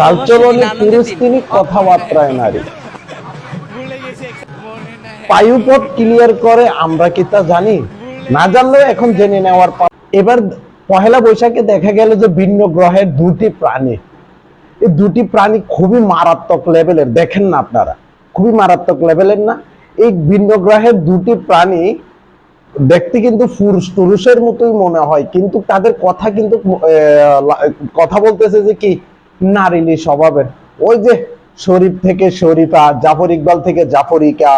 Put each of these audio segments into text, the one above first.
চালচলনে দিন পুরুষ তিনি কথাবার্তায় নারী। পায়ুপথ ক্লিয়ার করে আমরা কি তা জানি? না জানলেও এখন জেনে নেওয়ার এবার পহেলা বৈশাখে দেখা গেল যে ভিন্ন গ্রহের দুটি প্রাণী। এই দুটি প্রাণী খুবই মারাত্মক লেভেলের দেখেন না আপনারা খুবই মারাত্মক লেভেলের না? এই ভিন্ন গ্রহের দুটি প্রাণী দেখতে কিন্তু পুরুষ পুরুষের মতোই মনে হয় কিন্তু তাদের কথা কিন্তু কথা বলতেছে যে কি নারীলি স্বভাবের। ওই যে শরীফ থেকে শরীফা, জাফর ইকবাল থেকে জাফরিকা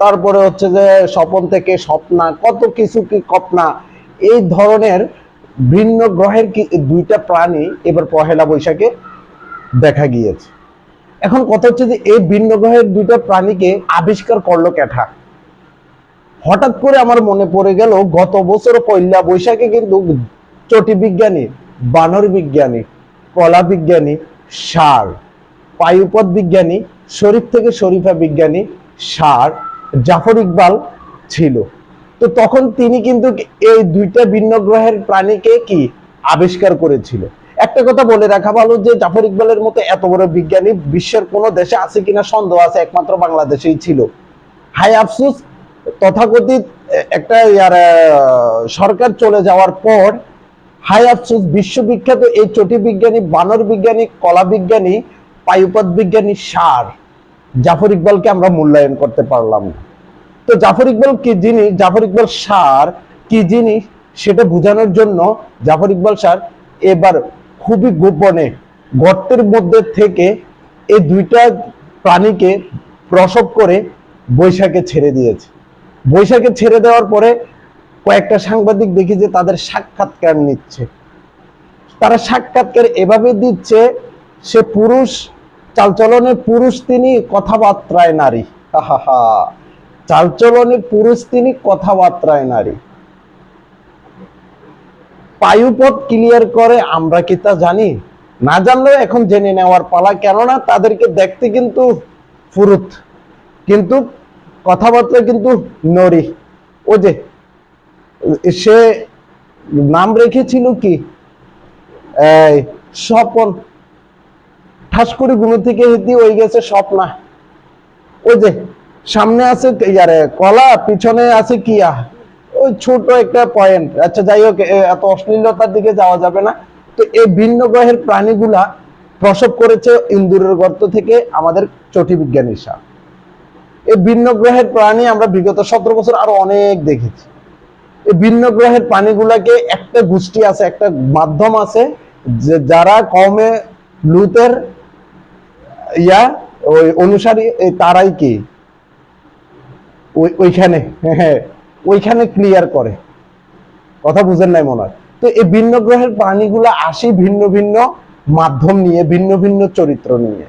তারপরে হচ্ছে যে স্বপন থেকে স্বপ্না, কত কিছু কি কপনা, এই ধরনের ভিন্ন গ্রহের কি দুইটা প্রাণী এবার পহেলা বৈশাখে দেখা গিয়েছে। এখন কথা হচ্ছে যে এই ভিন্ন গ্রহের দুইটা প্রাণীকে আবিষ্কার করল ক্যাঠা। হঠাৎ করে আমার মনে পড়ে গেল, গত বছর পয়লা বৈশাখে কিন্তু চটি বিজ্ঞানী, বানর বিজ্ঞানী কলা বিজ্ঞানী সার পায়ুপথ বিজ্ঞানী শরীফ থেকে শরীফা বিজ্ঞানী সার, জাফর ইকবাল ছিল। তো তখন তিনি কিন্তু এই দুইটা ভিন্ন গ্রহের প্রাণীকে কি আবিষ্কার করেছিল? একটা কথা বলে রাখা ভালো যে জাফর ইকবালের মতো এত বড় বিজ্ঞানী বিশ্বের কোনো দেশে আছে কিনা সন্দেহ আছে, একমাত্র বাংলাদেশেই ছিল। হাই আফসোস, তথাকথিত একটা ইয়ার সরকার চলে যাওয়ার পর হাই আফসোস, বিশ্ববিখ্যাত এই চটি বিজ্ঞানী, বানর বিজ্ঞানী, কলা বিজ্ঞানী পায়ুপথ বিজ্ঞানী সার। জাফর ইকবালকে আমরা মূল্যায়ন করতে পারলাম না। তো জাফর ইকবাল কি জিনিস জাফর ইকবাল সার কি জিনিস সেটা বোঝানোর জন্য জাফর ইকবাল সার এবার খুবই গোপনে গর্তের মধ্যে থেকে এই দুইটা প্রাণীকে প্রসব করে বৈশাখে ছেড়ে দিয়েছে। বৈশাখে ছেড়ে দেওয়ার পরে কয়েকটা সাংবাদিক দেখি যে তাদের সাক্ষাৎকার নিচ্ছে। তারা সাক্ষাৎকার এভাবে দিচ্ছে, সে পুরুষ, চালচলনে পুরুষ তিনি কথাবার্তায় নারী। হাহাহা। চালচলনে পুরুষ তিনি কথাবার্তায় নারী। পায়ুপথ ক্লিয়ার করে, আমরা কি তা জানি? না জানলেও এখন জেনে নেওয়ার পালা, কেননা তাদেরকে দেখতে কিন্তু ফুরুত, কিন্তু কথাবার্তা কিন্তু নরি। ও যে সে নাম রেখেছিল কি? স্বপন। ঠাস করে থেকে হেঁটে ওই গেছে স্বপ্না। ওই যে সামনে আছে ইয়ারে কলা, পিছনে আছে কিয়া। ওই ছোট একটা পয়েন্ট আচ্ছা যাই হোক এত অশ্লীলতার দিকে যাওয়া যাবে না। তো এই ভিন্ন গ্রহের প্রাণীগুলা প্রসব করেছে ইন্দুরের গর্ত থেকে আমাদের চটি বিজ্ঞানী সাহ এই ভিন্ন গ্রহের প্রাণী আমরা বিগত সতেরো বছর আরও অনেক দেখেছি। ভিন্ন গ্রহের প্রাণীগুলাকে একটা গোষ্ঠী আছে, একটা মাধ্যম আছে, যে যারা কমে লুতের ইয়া, ওই অনুসারী তারাই কি? ওই, ওইখানে হ্যাঁ ওইখানে ক্লিয়ার করে। কথা বুঝেন নাই মনে হয়? তো এই ভিন্ন গ্রহের প্রাণীগুলো আসে ভিন্ন ভিন্ন মাধ্যম নিয়ে, ভিন্ন ভিন্ন চরিত্র নিয়ে।